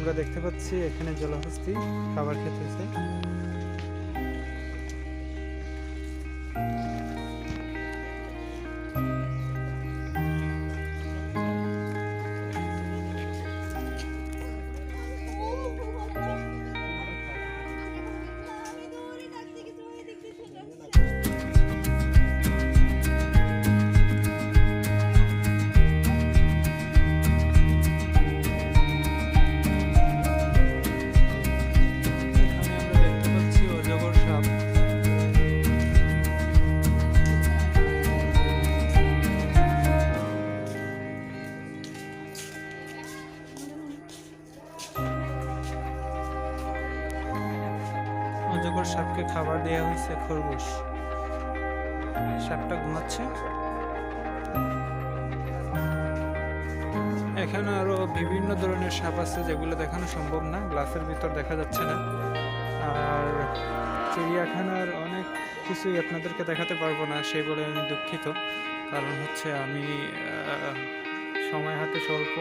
আমরা দেখতে পাচ্ছি এখানে জলহস্তি খাবার খেতেছে অজগর সাপকে খাবার দেওয়া হয়েছে, খরগোশ। সাপটা ঘুমাচ্ছে। এখানে আরও বিভিন্ন ধরনের সাপ আছে যেগুলো দেখানো সম্ভব না, গ্লাসের ভিতর দেখা যাচ্ছে না। আর চিড়িয়াখানার অনেক কিছুই আপনাদেরকে দেখাতে পারব না, সেই বলে আমি দুঃখিত। কারণ হচ্ছে আমি সময় হাতে স্বল্প।